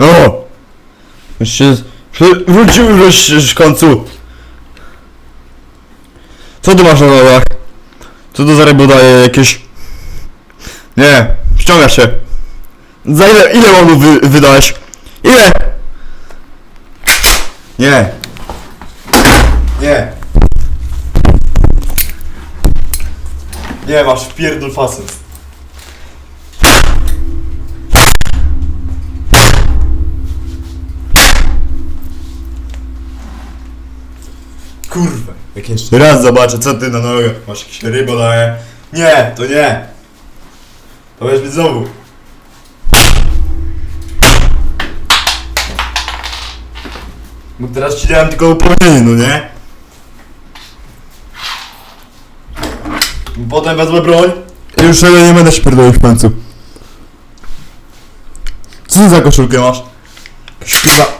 O! Już się... Wrócił już w końcu. Co tu masz na nogach? Co to za rybo daje jakieś... Nie, ściąga się. Za ile, ile mu wy, wydałeś? Ile? Nie. Nie. Nie, masz pierdol facet. Kurwa, jak jeszcze raz zobaczę, co ty na nogach masz jakieś rybo daje. Nie, to nie. To weźmy znowu. Bo teraz ci dałem tylko upomnienie, no nie? Potem wezmę broń i już tego nie będę się pierdolił w końcu. Co ty za koszulkę masz? Jakaś Kurwa.